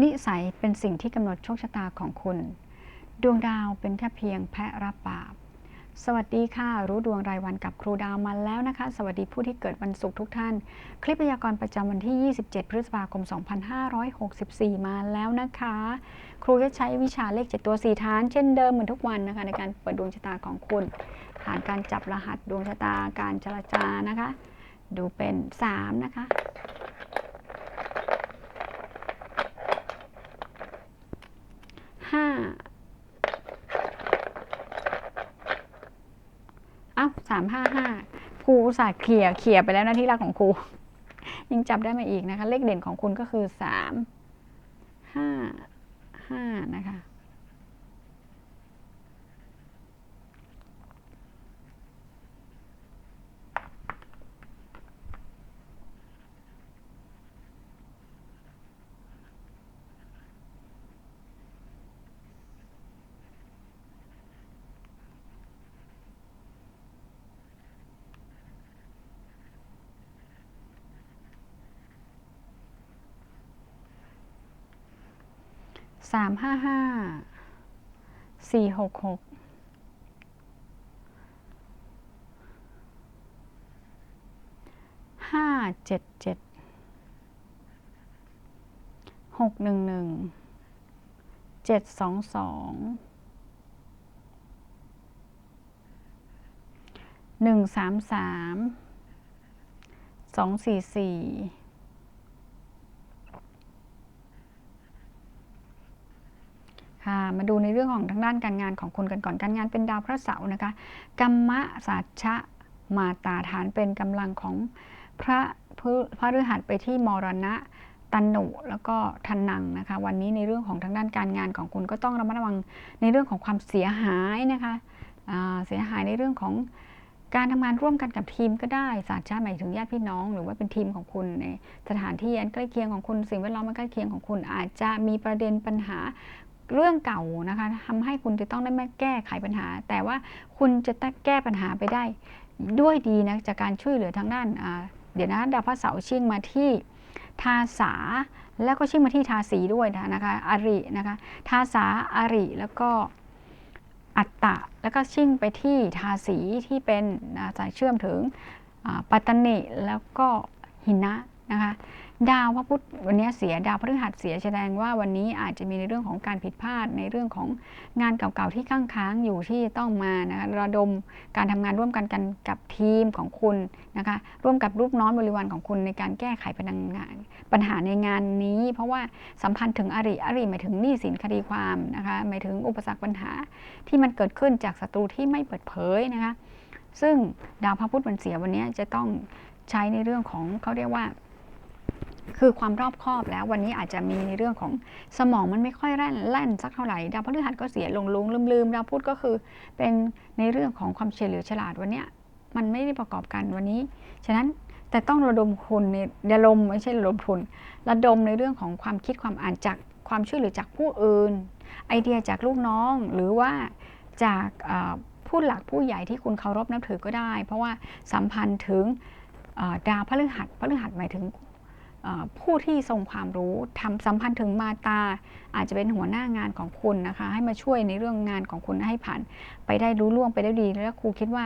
นิสัยเป็นสิ่งที่กำหนดโชคชะตาของคุณ ดวงดาวเป็นแค่เพียงแพะรับบาป สวัสดีค่ะ รู้ดวงรายวันกับครูดาวมาแล้วนะคะ สวัสดีผู้ที่เกิดวันศุกร์ทุกท่าน คลิปพยากรณ์ประจำวันที่ 27 พฤษภาคม 2564 มาแล้วนะคะ ครูจะใช้วิชาเลข7ตัว 4 ฐาน เช่นเดิมเหมือนทุกวันนะคะ ในการเปิดดวงชะตาของคุณ ผ่านการจับรหัสดวงชะตาการจราจานะคะ ดูเป็น 3 นะคะ ห้าเอ้าสามห้าห้าครูสาห์เขี่ยเขี่ยไปแล้วนะที่รักของครู ยังจับได้มาอีกนะคะ เลขเด่นของคุณก็คือสามห้าห้านะคะ สามห้าห้าสี่หกหกห้าเจ็ดเจ็ดหกหนึ่งหนึ่งเจ็ดสองสองหนึ่งสามสามสองสี่สี่ ค่ะมาดูในเรื่องของทางด้านการงานของคุณกันก่อนการงานเป็นดาวพระเสาร์นะคะกัมมะสัจชะมาตาฐานเป็นกำลังของพระพฤพระฤหัสไปที่มรณะตันหนุแล้วก็ทันนังนะคะ วันนี้ในเรื่องของทางด้านการงานของคุณก็ต้องระมัดระวังในเรื่องของความเสียหายนะคะเสียหายในเรื่องของการทำงานร่วมกันกับทีมก็ได้สาชาหมายถึงญาติพี่น้อง หรือว่าเป็นทีมของคุณในสถานที่อันใกล้เคียงของคุณสิ่งแวดล้อมใกล้เคียงของคุณอาจจะมีประเด็นปัญหา เรื่องเก่านะคะทำให้คุณจะต้องได้มาแก้ไขปัญหา แต่ว่าคุณจะต้องแก้ปัญหาไปได้ ด้วยดีนะจากการช่วยเหลือทางด้านเดี๋ยวนะดาวพระเสาร์ชิ่งมาที่ทาสาแล้วก็ชิ่งมาที่ทาสีด้วยนะคะอารินะคะทาสาอาริแล้วก็อัตตะแล้วก็ชิ่งไปที่ทาสีที่เป็นสายเชื่อมถึงปัตตนิแล้วก็หินะ นะคะ ดาวพระพุธวันนี้เสียดาวพฤหัสเสียแสดงว่าวันนี้อาจจะมีในเรื่องของการผิดพลาดในเรื่องของงานเก่าๆที่ค้างค้างอยู่ที่ต้องมานะคะระดมการทำงานร่วมกันกันกับทีมของคุณนะคะร่วมกับลูกน้องบริวารของคุณในการแก้ไขปัญหาปัญหาในงานนี้ เพราะว่าสัมพันธ์ถึงอริอริหมายถึงหนี้สินคดีความนะคะหมายถึงอุปสรรคปัญหาที่มันเกิดขึ้นจากศัตรูที่ไม่เปิดเผยนะคะซึ่งดาวพระพุธมันเสียวันนี้จะต้องใช้ในเรื่องของเขาเรียกว่า คือความรอบคอบแล้ววันนี้อาจจะมีในเรื่องของสมองมันไม่ค่อยแล่นแล่นสักเท่าไหร่ดาวพฤหัสก็เสียลงลุงลืมลืมดาวพุธก็คือเป็นในเรื่องของความเฉลียวฉลาดวันนี้มันไม่ได้ประกอบกันวันนี้ ฉะนั้นแต่ต้องระดมคุณในระดมไม่ใช่ระดมทุน ระดมในเรื่องของความคิดความอ่านจากความช่วยเหลือจากผู้อื่น ไอเดียจากลูกน้องหรือว่าจากผู้หลักผู้ใหญ่ที่คุณเคารพนับถือก็ได้ เพราะว่าสัมพันธ์ถึงดาวพฤหัสพฤหัสหมายถึง ผู้ที่ทรงความรู้ทำสัมพันธ์ถึงมาตา อาจจะเป็นหัวหน้างานของคุณนะคะ ให้มาช่วยในเรื่องงานของคุณให้ผ่าน ไปได้รู้ล่วงไปได้ดี แล้วครูคิดว่า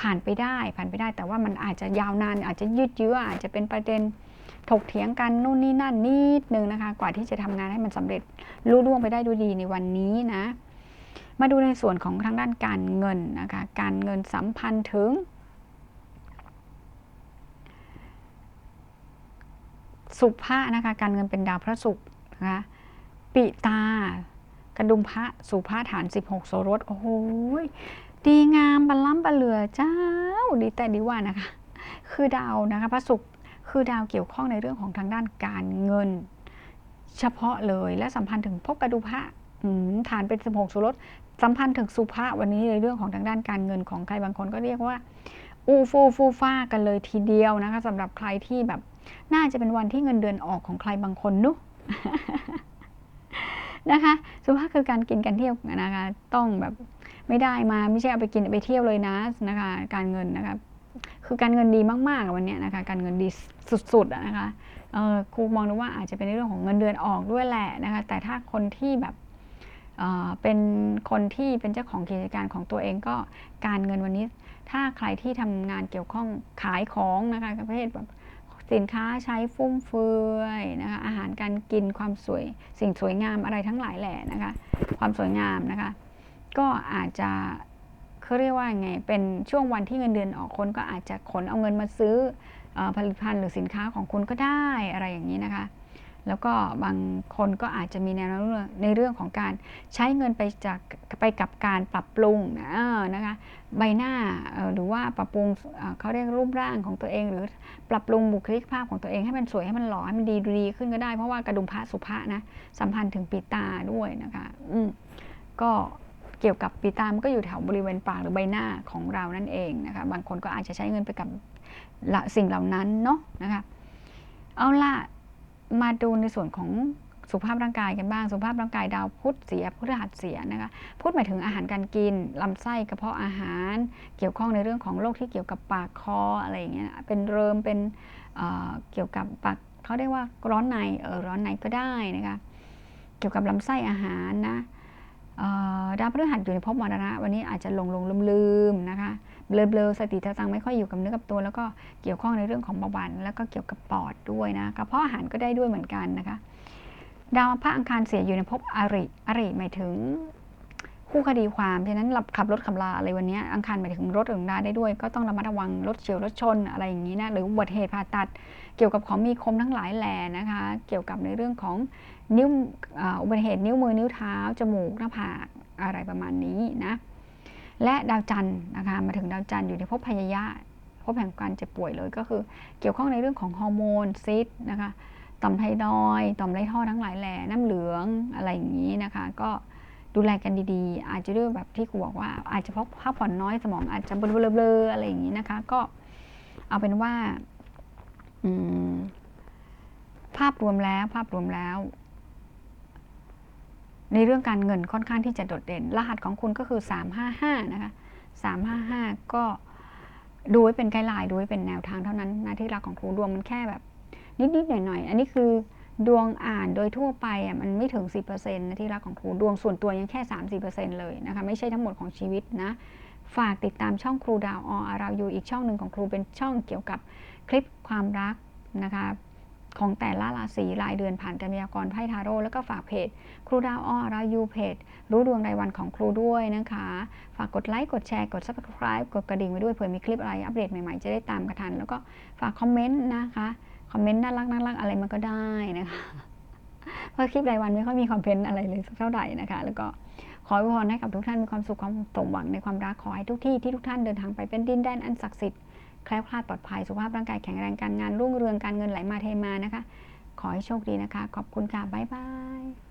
ผ่านไปได้ผ่านไปได้ แต่ว่ามันอาจจะยาวนาน อาจจะยืดเยื้ออาจจะเป็นประเด็นถกเถียงกันนู่นนี่นั่นนิดนึงนะคะ กว่าที่จะทำงานให้มันสำเร็จรู้ล่วงไปได้ด้วยดีในวันนี้นะ มาดูในส่วนของทางด้านการเงินนะคะ การเงินสัมพันธ์ถึง สุภะนะคะการเงินเป็นดาวพระศุกร์นะคะปิตากระดุมพระสุภาฐาน 16 โสรสโอ้โหดีงามบรรล้ำบรรเหลือเจ้า ดีแต่ดีว่านะคะ คือดาวนะคะพระศุกร์คือดาวเกี่ยวข้องในเรื่องของทางด้านการเงิน เฉพาะเลยและสัมพันธ์ถึงพบกระดุมพระฐานเป็น 16 โสรสสัมพันธ์ถึงสุภาวันนี้ในเรื่องของทางด้านการเงินของใครบางคนก็เรียกว่า อู้ฟูฟูฟ้ากันเลยทีเดียวนะคะสำหรับใครที่แบบน่าจะเป็นวันที่เงินเดือนออกของใครบางคนนุนะคะสุภาพคือการกินกันเที่ยวนะคะ ต้องแบบไม่ได้มาไม่ใช่เอาไปกินไปเที่ยวเลยนะนะคะ การเงินนะคะคือการเงินดีมากๆวันนี้นะคะ การเงินดีสุดๆนะคะเออครูมองดูว่าอาจจะเป็นในเรื่องของเงินเดือนออกด้วยแหละนะคะ แต่ถ้าคนที่แบบเเป็นคนที่เป็นเจ้าของกิจการของตัวเองก็การเงินวันนี้ ถ้าใครที่ทำงานเกี่ยวข้องขายของนะคะประเภทแบบสินค้าใช้ฟุ่มเฟือยนะคะอาหารการกินความสวยสิ่งสวยงามอะไรทั้งหลายแหละนะคะ ความสวยงามนะคะ ก็อาจจะเขาเรียกว่าไงเป็นช่วงวันที่เงินเดือนออกคนก็อาจจะขนเอาเงินมาซื้อเออผลิตภัณฑ์หรือสินค้าของคุณก็ได้อะไรอย่างนี้นะคะ แล้วก็บางคนก็อาจจะมีแนวโน้มในเรื่องของการใช้เงินไปจากไปกับการปรับปรุงนะนะคะใบหน้าหรือว่าปรับปรุงเขาเรียกรูปร่างของตัวเอง หรือปรับปรุงบุคลิกภาพของตัวเองให้มันสวยให้มันหล่อให้มันดีดีขึ้นก็ได้เพราะว่ากระดุมพระสุภะนะสัมพันธ์ถึงปีตาด้วยนะคะอืมก็เกี่ยวกับปีตามันก็อยู่แถวบริเวณปากหรือใบหน้าของเรานั่นเองนะคะบางคนก็อาจจะใช้เงินไปกับสิ่งเหล่านั้นเนาะนะคะเอาล่ะ มาดูในส่วนของสุขภาพร่างกายกันบ้าง สุขภาพร่างกายดาวพุธเสียพฤหัสเสียนะคะพุธหมายถึงอาหารการกินลำไส้กระเพาะอาหาร เกี่ยวข้องในเรื่องของโรคที่เกี่ยวกับปากคออะไรอย่างเงี้ยเป็นเริมเป็นเอ่อเกี่ยวกับปากเขาเรียกว่าร้อนในเออร้อนในก็ได้นะคะเกี่ยวกับลำไส้อาหารนะ ดาวพฤหัสอยู่ในภพมรณะ วันนี้อาจจะหลงหลงลืมลืมๆนะคะเบลอเบลอๆสติตังไม่ค่อยอยู่กับเนื้อกับตัว แล้วก็เกี่ยวข้องในเรื่องของเบาหวานแล้วก็เกี่ยวกับปอดด้วยนะกระเพาะอาหารก็ได้ด้วยเหมือนกันนะคะ ดาวพระอังคารเสียอยู่ในภพอริอริหมายถึง คู่คดีความ ฉะนั้นขับรถขับลาอะไรวันนี้อังคารหมายถึงรถหรือลาได้ด้วย ก็ต้องระมัดระวังรถเฉียวรถชนอะไรอย่างนี้นะ หรืออุบัติเหตุผ่าตัด เกี่ยวกับของมีคมทั้งหลายแหล่นะคะ เกี่ยวกับในเรื่องของนิ้วอุบัติเหตุนิ้วมือนิ้วเท้า จมูกหน้าผากอะไรประมาณนี้นะ และดาวจันทร์นะคะมาถึงดาวจันทร์อยู่ในภพพยายะภพแห่งการเจ็บป่วยเลยก็คือ เกี่ยวข้องในเรื่องของฮอร์โมนซิสนะคะต่อมไทรอยต่อมไรท่อทั้งหลายแหล่น้ำเหลืองอะไรอย่างนี้นะคะ ก็ ดูแลกันดีๆ อาจจะด้วยแบบที่ครูบอกว่า อาจจะเพราะพักผ่อนน้อยสมองอาจจะเบลอๆอะไรอย่างนี้นะคะ ก็เอาเป็นว่าภาพรวมแล้วภาพรวมแล้ว ในเรื่องการเงินค่อนข้างที่จะโดดเด่น รหัสของคุณก็คือ 355 นะคะ 355 ก็ดูไว้เป็นไกด์ไลน์ดูไว้เป็นแนวทางเท่านั้นนะที่รักของครูดวงมันแค่แบบ นิดๆหน่อยๆ อันนี้คือ ดวงอ่านโดยทั่วไปอะมันไม่ถึง 10%นะที่รักของครูดวงส่วนตัวยังแค่ 3-4%เลยนะคะไม่ใช่ทั้งหมดของชีวิตนะฝากติดตามช่องครูดาวออารายูอีกช่องหนึ่งของครูเป็นช่องเกี่ยวกับคลิปความรักนะคะของแต่ละราศีรายเดือนผ่านการพยากรณ์ไพ่ทาโร่แล้วก็ฝากเพจ ครูดาวออรายูเพจ รู้ดวงรายวันของครูด้วยนะคะ ฝากกดไลค์ กดแชร์กด subscribe กดกระดิ่งไว้ด้วยเผื่อมีคลิปอะไรอัปเดตใหม่ๆ จะได้ตามกระทัน แล้วก็ฝากคอมเมนต์นะคะ อมเมนต์น่ารักน่ารักอะไรมันก็ได้นะคะเพราะคลิปรายวันไม่ค่อยมีคอมเมนต์อะไรเลยสักเท่าไหร่นะคะ แล้วก็ขออวยพรให้กับทุกท่านมีความสุขความสมหวังในความรักขอให้ทุกที่ที่ทุกท่านเดินทางไปเป็นดินแดนอันศักดิ์สิทธิ์แคล้วคลาดปลอดภัยสุขภาพร่างกายแข็งแรงการงานรุ่งเรืองการเงินไหลมาเทมานะคะ ขอให้โชคดีนะคะ ขอบคุณค่ะบ๊ายบาย